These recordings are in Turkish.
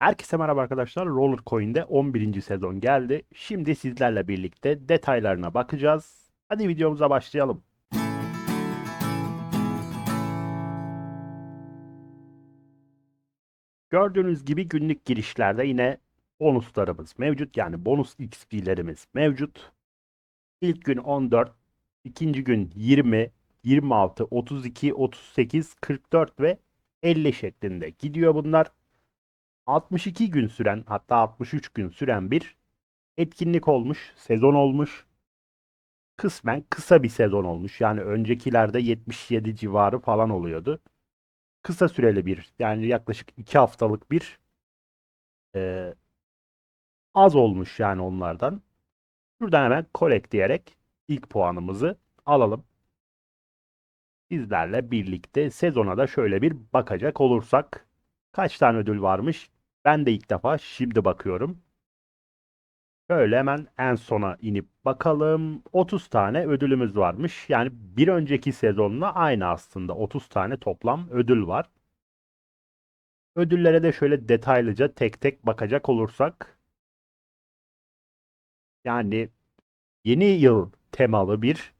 Herkese merhaba arkadaşlar. Roller Coin'de 11. sezon geldi. Şimdi sizlerle birlikte detaylarına bakacağız. Hadi videomuza başlayalım. Gördüğünüz gibi günlük girişlerde yine bonuslarımız mevcut. Yani bonus XP'lerimiz mevcut. İlk gün 14, ikinci gün 20, 26, 32, 38, 44 ve 50 şeklinde gidiyor bunlar. 62 gün süren hatta 63 gün süren bir etkinlik olmuş, sezon olmuş. Kısmen kısa bir sezon olmuş. Yani öncekilerde 77 civarı falan oluyordu. Kısa süreli bir yani yaklaşık 2 haftalık bir e, az olmuş yani onlardan. Şuradan hemen collect diyerek ilk puanımızı alalım. Sizlerle birlikte sezona da şöyle bir bakacak olursak kaç tane ödül varmış? Ben de ilk defa şimdi bakıyorum. Şöyle hemen en sona inip bakalım. 30 tane ödülümüz varmış. Yani bir önceki sezonla aynı aslında. 30 tane toplam ödül var. Ödüllere de şöyle detaylıca tek tek bakacak olursak. Yani yeni yıl temalı bir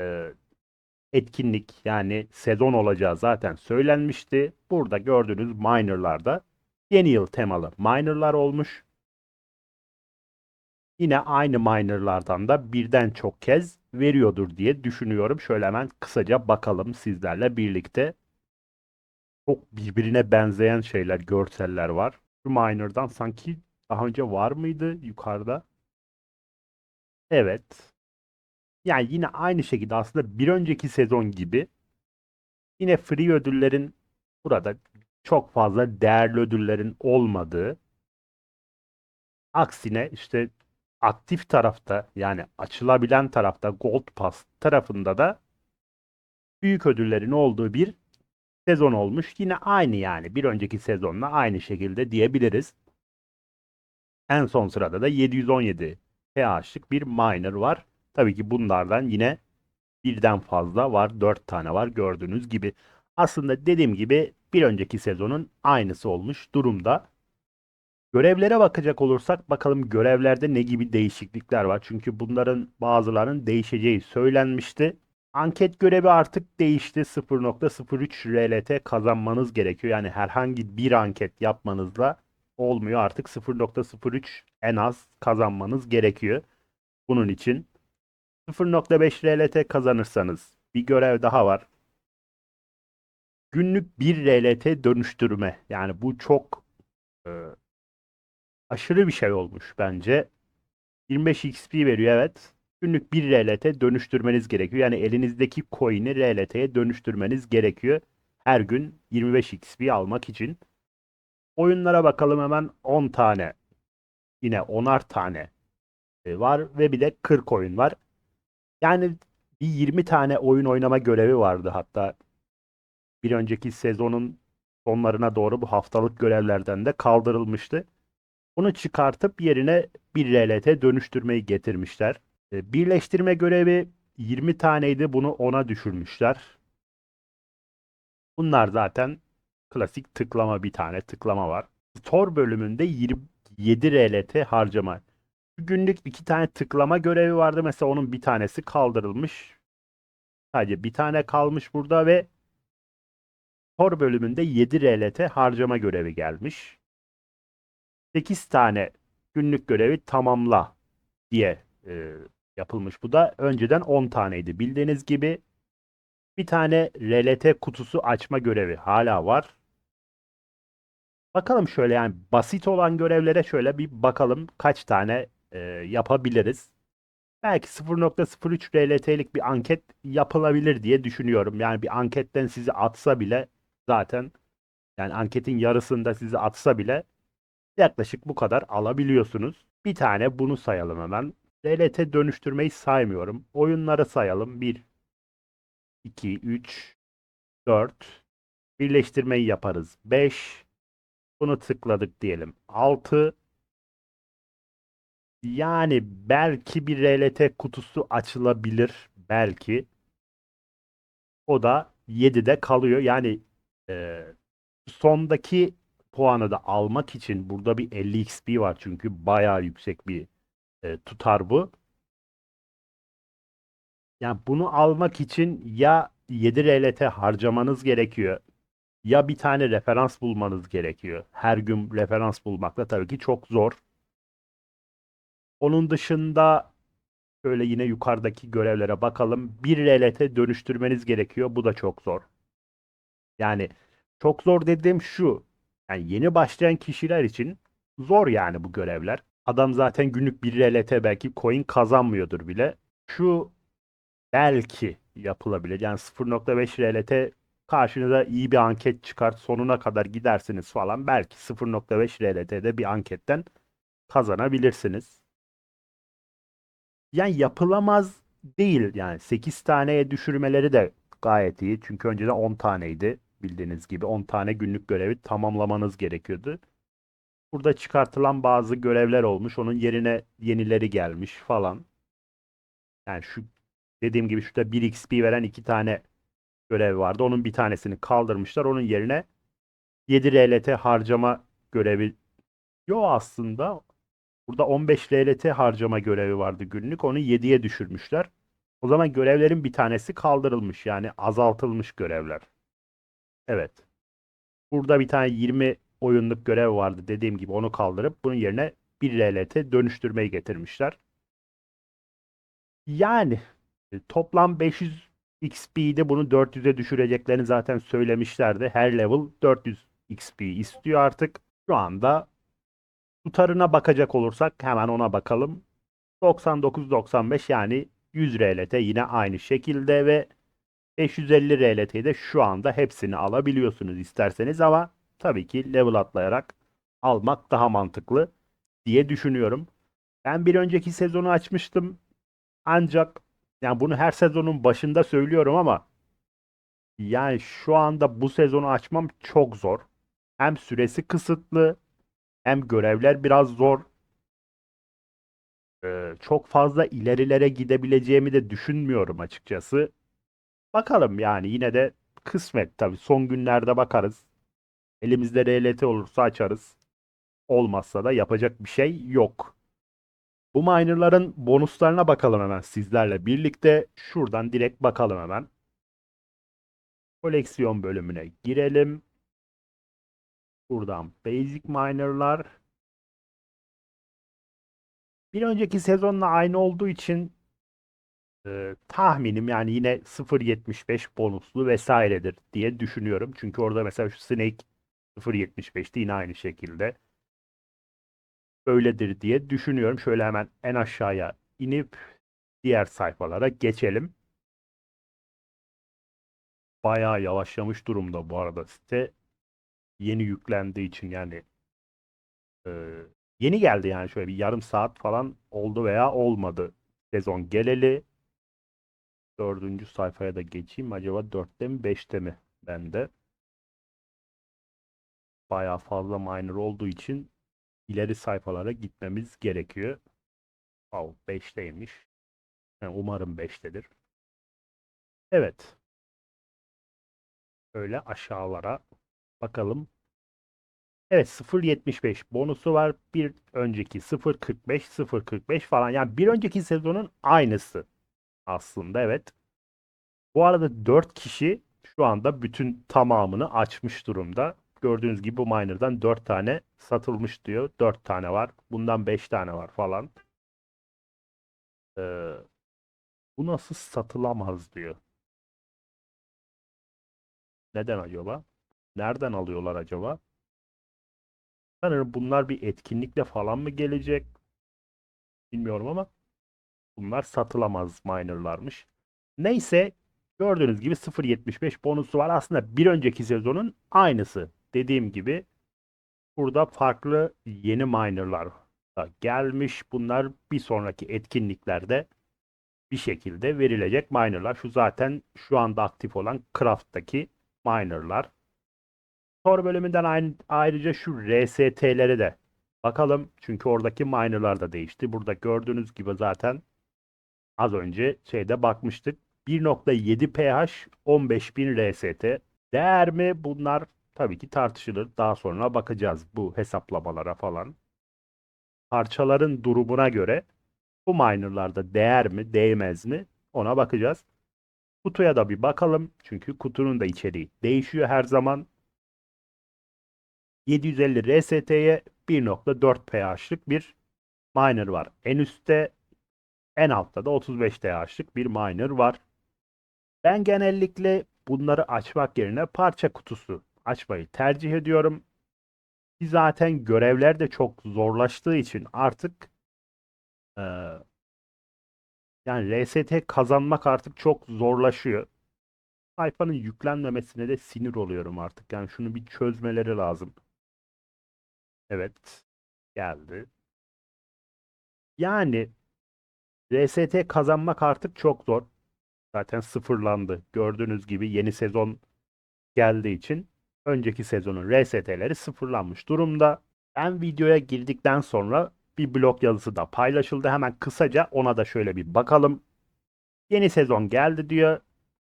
e, etkinlik yani sezon olacağı zaten söylenmişti. Burada gördüğünüz minerlarda yeni yıl temalı minerlar olmuş. Yine aynı minerlardan da birden çok kez veriyordur diye düşünüyorum. Şöyle hemen kısaca bakalım sizlerle birlikte. Çok birbirine benzeyen şeyler, görseller var. Şu miner'dan sanki daha önce var mıydı yukarıda? Evet. Yani yine aynı şekilde aslında bir önceki sezon gibi yine free ödüllerin burada çok fazla değerli ödüllerin olmadığı aksine işte aktif tarafta yani açılabilen tarafta Gold Pass tarafında da büyük ödüllerin olduğu bir sezon olmuş. Yine aynı yani bir önceki sezonla aynı şekilde diyebiliriz. En son sırada da 717 PH'lık bir miner var. Tabii ki bunlardan yine birden fazla var. 4 tane var gördüğünüz gibi. Aslında dediğim gibi bir önceki sezonun aynısı olmuş durumda. Görevlere bakacak olursak bakalım görevlerde ne gibi değişiklikler var. Çünkü bunların bazılarının değişeceği söylenmişti. Anket görevi artık değişti. 0.03 RLT kazanmanız gerekiyor. Yani herhangi bir anket yapmanızla olmuyor. Artık 0.03 en az kazanmanız gerekiyor. Bunun için 0.5 RLT kazanırsanız bir görev daha var. Günlük 1 RLT dönüştürme. Yani bu çok e, aşırı bir şey olmuş bence. 25 XP veriyor evet. Günlük 1 RLT dönüştürmeniz gerekiyor. Yani elinizdeki coin'i RLT'ye dönüştürmeniz gerekiyor. Her gün 25 XP almak için. Oyunlara bakalım hemen 10 tane. Yine 10'ar tane e, var ve bir de 40 oyun var. Yani bir 20 tane oyun oynama görevi vardı hatta bir önceki sezonun sonlarına doğru bu haftalık görevlerden de kaldırılmıştı. Bunu çıkartıp yerine bir RLT dönüştürmeyi getirmişler. E, Birleştirme görevi 20 taneydi. Bunu 10'a düşürmüşler. Bunlar zaten klasik tıklama bir tane tıklama var. Store bölümünde 27 RLT harcama. Günlük iki tane tıklama görevi vardı. Mesela onun bir tanesi kaldırılmış. Sadece bir tane kalmış burada ve Store bölümünde 7 RLT harcama görevi gelmiş. 8 tane günlük görevi tamamla diye e, yapılmış. Bu da önceden 10 taneydi. Bildiğiniz gibi bir tane RLT kutusu açma görevi hala var. Bakalım şöyle yani basit olan görevlere şöyle bir bakalım kaç tane e, yapabiliriz. Belki 0.03 RLT'lik bir anket yapılabilir diye düşünüyorum. Yani bir anketten sizi atsa bile zaten yani anketin yarısında sizi atsa bile yaklaşık bu kadar alabiliyorsunuz. Bir tane bunu sayalım hemen. RLT dönüştürmeyi saymıyorum. Oyunları sayalım. 1, 2, 3, 4. Birleştirmeyi yaparız. 5. Bunu tıkladık diyelim. 6. Yani belki bir RLT kutusu açılabilir. Belki. O da 7'de kalıyor. Yani e, sondaki puanı da almak için burada bir 50 XP var çünkü bayağı yüksek bir e, tutar bu. Yani bunu almak için ya 7 RLT harcamanız gerekiyor ya bir tane referans bulmanız gerekiyor. Her gün referans bulmak da tabii ki çok zor. Onun dışında şöyle yine yukarıdaki görevlere bakalım. Bir RLT dönüştürmeniz gerekiyor. Bu da çok zor. Yani çok zor dediğim şu. Yani yeni başlayan kişiler için zor yani bu görevler. Adam zaten günlük bir RLT belki coin kazanmıyordur bile. Şu belki yapılabilir. Yani 0.5 RLT karşınıza iyi bir anket çıkar. Sonuna kadar gidersiniz falan. Belki 0.5 RLT'de bir anketten kazanabilirsiniz. Yani yapılamaz değil. Yani 8 taneye düşürmeleri de gayet iyi. Çünkü önceden 10 taneydi. Bildiğiniz gibi 10 tane günlük görevi tamamlamanız gerekiyordu. Burada çıkartılan bazı görevler olmuş. Onun yerine yenileri gelmiş falan. Yani şu dediğim gibi şurada 1 XP veren iki tane görev vardı. Onun bir tanesini kaldırmışlar. Onun yerine 7 RLT harcama görevi Yo aslında burada 15 RLT harcama görevi vardı günlük. Onu 7'ye düşürmüşler. O zaman görevlerin bir tanesi kaldırılmış. Yani azaltılmış görevler. Evet. Burada bir tane 20 oyunluk görev vardı. Dediğim gibi onu kaldırıp bunun yerine 1 RLT dönüştürmeyi getirmişler. Yani e, toplam 500 XP'de bunu 400'e düşüreceklerini zaten söylemişlerdi. Her level 400 XP istiyor artık. Şu anda tutarına bakacak olursak hemen ona bakalım. 99-95 yani 100 RLT yine aynı şekilde ve 550 RLT'yi de şu anda hepsini alabiliyorsunuz isterseniz ama tabii ki level atlayarak almak daha mantıklı diye düşünüyorum. Ben bir önceki sezonu açmıştım. Ancak yani bunu her sezonun başında söylüyorum ama yani şu anda bu sezonu açmam çok zor. Hem süresi kısıtlı hem görevler biraz zor. Ee, çok fazla ilerilere gidebileceğimi de düşünmüyorum açıkçası. Bakalım yani yine de kısmet tabii. Son günlerde bakarız. Elimizde RLT olursa açarız. Olmazsa da yapacak bir şey yok. Bu minerların bonuslarına bakalım hemen sizlerle birlikte. Şuradan direkt bakalım hemen. Koleksiyon bölümüne girelim. Buradan Basic Miner'lar. Bir önceki sezonla aynı olduğu için e, tahminim yani yine 0.75 bonuslu vesairedir diye düşünüyorum. Çünkü orada mesela şu Snake 0.75'ti yine aynı şekilde öyledir diye düşünüyorum. Şöyle hemen en aşağıya inip diğer sayfalara geçelim. Bayağı yavaşlamış durumda bu arada site. Yeni yüklendiği için yani e, yeni geldi yani şöyle bir yarım saat falan oldu veya olmadı. Sezon geleli. Dördüncü sayfaya da geçeyim. Acaba dörtte mi beşte mi bende? Bayağı fazla minor olduğu için ileri sayfalara gitmemiz gerekiyor. Oh, 5'teymiş. Yani umarım 5'tedir. Evet. Öyle aşağılara bakalım. Evet 0.75 bonusu var. Bir önceki 0.45 0.45 falan. Yani bir önceki sezonun aynısı aslında evet. Bu arada 4 kişi şu anda bütün tamamını açmış durumda. Gördüğünüz gibi bu miner'dan 4 tane satılmış diyor. 4 tane var. Bundan 5 tane var falan. Ee, bu nasıl satılamaz diyor. Neden acaba? Nereden alıyorlar acaba? Sanırım bunlar bir etkinlikle falan mı gelecek? Bilmiyorum ama bunlar satılamaz minerlarmış. Neyse gördüğünüz gibi 0.75 bonusu var. Aslında bir önceki sezonun aynısı. Dediğim gibi burada farklı yeni minerlar da gelmiş. Bunlar bir sonraki etkinliklerde bir şekilde verilecek minerlar. Şu zaten şu anda aktif olan Craft'taki minerlar. Tor bölümünden ayrıca şu RST'lere de bakalım. Çünkü oradaki minerlar da değişti. Burada gördüğünüz gibi zaten az önce şeyde bakmıştık. 1.7 pH 15.000 RST. Değer mi? Bunlar tabii ki tartışılır. Daha sonra bakacağız bu hesaplamalara falan. Parçaların durumuna göre bu minerlarda değer mi, değmez mi ona bakacağız. Kutuya da bir bakalım. Çünkü kutunun da içeriği değişiyor her zaman. 750 RST'ye 1.4 pH'lık bir miner var. En üstte en altta da 35 pH'lık bir miner var. Ben genellikle bunları açmak yerine parça kutusu açmayı tercih ediyorum. Ki zaten görevler de çok zorlaştığı için artık e, yani RST kazanmak artık çok zorlaşıyor. Sayfanın yüklenmemesine de sinir oluyorum artık. Yani şunu bir çözmeleri lazım. Evet. Geldi. Yani RST kazanmak artık çok zor. Zaten sıfırlandı. Gördüğünüz gibi yeni sezon geldiği için önceki sezonun RST'leri sıfırlanmış durumda. Ben videoya girdikten sonra bir blog yazısı da paylaşıldı. Hemen kısaca ona da şöyle bir bakalım. Yeni sezon geldi diyor.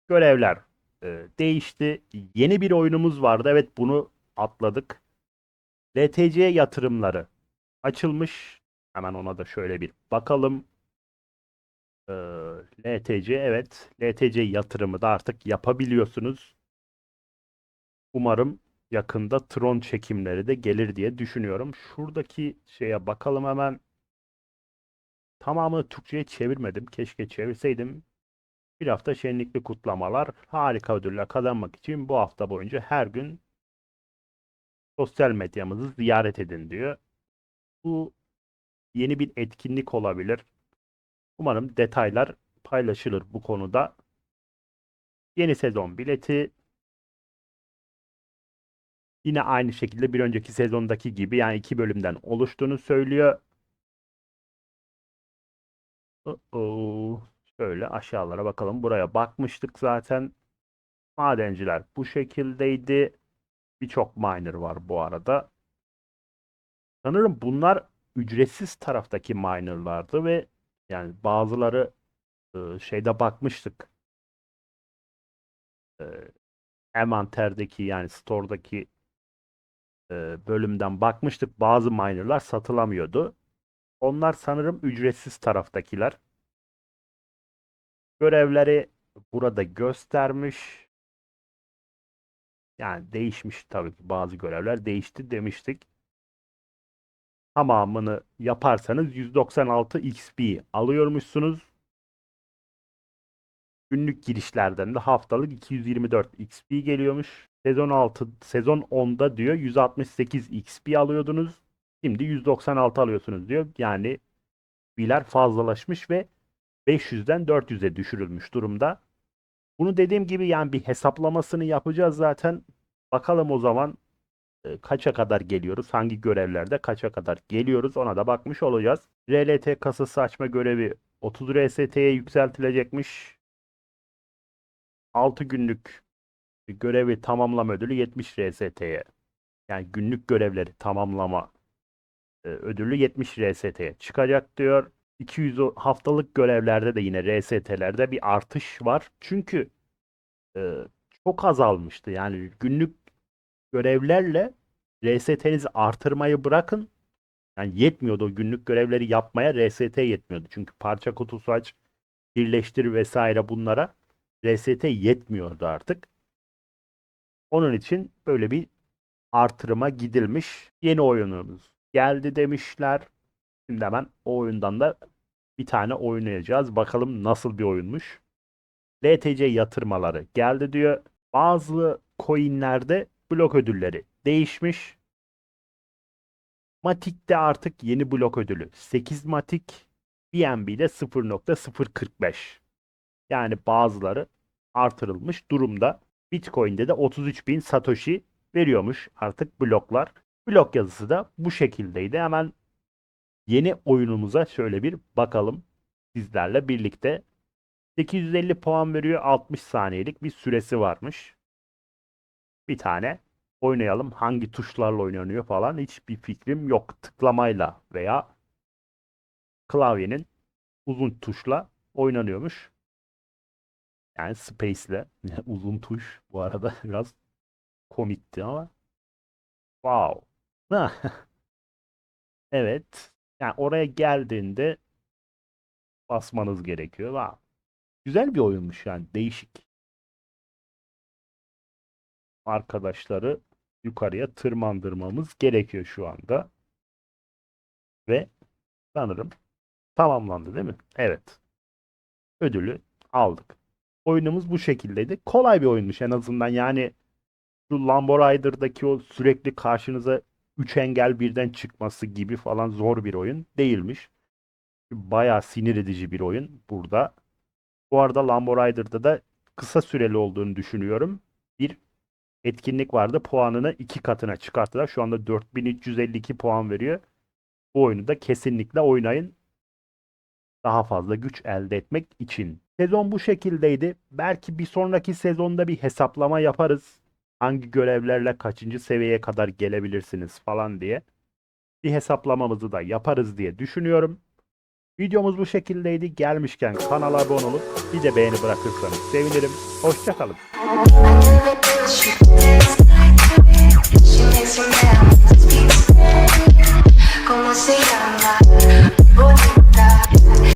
Görevler e, değişti. Yeni bir oyunumuz vardı. Evet bunu atladık. LTC yatırımları açılmış. Hemen ona da şöyle bir bakalım. LTC evet. LTC yatırımı da artık yapabiliyorsunuz. Umarım yakında Tron çekimleri de gelir diye düşünüyorum. Şuradaki şeye bakalım hemen. Tamamını Türkçe'ye çevirmedim. Keşke çevirseydim. Bir hafta şenlikli kutlamalar, harika ödüller kazanmak için bu hafta boyunca her gün sosyal medyamızı ziyaret edin diyor. Bu yeni bir etkinlik olabilir. Umarım detaylar paylaşılır bu konuda. Yeni sezon bileti yine aynı şekilde bir önceki sezondaki gibi yani iki bölümden oluştuğunu söylüyor. Uh-oh. Şöyle aşağılara bakalım. Buraya bakmıştık zaten. Madenciler bu şekildeydi. Birçok miner var bu arada. Sanırım bunlar ücretsiz taraftaki minerlardı ve yani bazıları şeyde bakmıştık. E, envanterdeki yani store'daki e, bölümden bakmıştık. Bazı minerlar satılamıyordu. Onlar sanırım ücretsiz taraftakiler. Görevleri burada göstermiş. Yani değişmiş tabii ki bazı görevler değişti demiştik. Tamamını yaparsanız 196 XP alıyormuşsunuz. Günlük girişlerden de haftalık 224 XP geliyormuş. Sezon 6, sezon 10'da diyor 168 XP alıyordunuz. Şimdi 196 alıyorsunuz diyor. Yani XP'ler fazlalaşmış ve 500'den 400'e düşürülmüş durumda. Bunu dediğim gibi yani bir hesaplamasını yapacağız zaten. Bakalım o zaman kaça kadar geliyoruz, hangi görevlerde kaça kadar geliyoruz ona da bakmış olacağız. RLT kasası açma görevi 30 RST'ye yükseltilecekmiş. 6 günlük görevi tamamlama ödülü 70 RST'ye. Yani günlük görevleri tamamlama e, ödülü 70 RST'ye çıkacak diyor. 200 o- haftalık görevlerde de yine RST'lerde bir artış var. Çünkü e, çok azalmıştı. Yani günlük görevlerle RST'nizi artırmayı bırakın. Yani yetmiyordu o günlük görevleri yapmaya RST yetmiyordu. Çünkü parça kutusu aç, birleştir vesaire bunlara RST yetmiyordu artık. Onun için böyle bir artırıma gidilmiş. Yeni oyunumuz geldi demişler. Şimdi hemen o oyundan da bir tane oynayacağız. Bakalım nasıl bir oyunmuş. LTC yatırmaları geldi diyor. Bazı coinlerde blok ödülleri değişmiş. Matik'te artık yeni blok ödülü 8 Matik, BNB'de 0.045. Yani bazıları artırılmış durumda. Bitcoin'de de 33.000 Satoshi veriyormuş artık bloklar. Blok yazısı da bu şekildeydi. Hemen yeni oyunumuza şöyle bir bakalım sizlerle birlikte. 850 puan veriyor. 60 saniyelik bir süresi varmış. Bir tane oynayalım. Hangi tuşlarla oynanıyor falan hiçbir fikrim yok. Tıklamayla veya klavyenin uzun tuşla oynanıyormuş. Yani space ile uzun tuş bu arada biraz komikti ama. Wow. Evet. Yani oraya geldiğinde basmanız gerekiyor. Wow. Güzel bir oyunmuş yani. Değişik. Arkadaşları yukarıya tırmandırmamız gerekiyor şu anda. Ve sanırım tamamlandı değil mi? Evet. Ödülü aldık. Oyunumuz bu şekildeydi. Kolay bir oyunmuş en azından. Yani şu Lambo Rider'daki o sürekli karşınıza 3 engel birden çıkması gibi falan zor bir oyun değilmiş. Bayağı sinir edici bir oyun burada. Bu arada Lambo Rider'da da kısa süreli olduğunu düşünüyorum. Bir etkinlik vardı. Puanını iki katına çıkarttılar. Şu anda 4352 puan veriyor. Bu oyunu da kesinlikle oynayın. Daha fazla güç elde etmek için. Sezon bu şekildeydi. Belki bir sonraki sezonda bir hesaplama yaparız. Hangi görevlerle kaçıncı seviyeye kadar gelebilirsiniz falan diye. Bir hesaplamamızı da yaparız diye düşünüyorum. Videomuz bu şekildeydi. Gelmişken kanala abone olup bir de beğeni bırakırsanız sevinirim. Hoşçakalın. Como se llama? Bonita.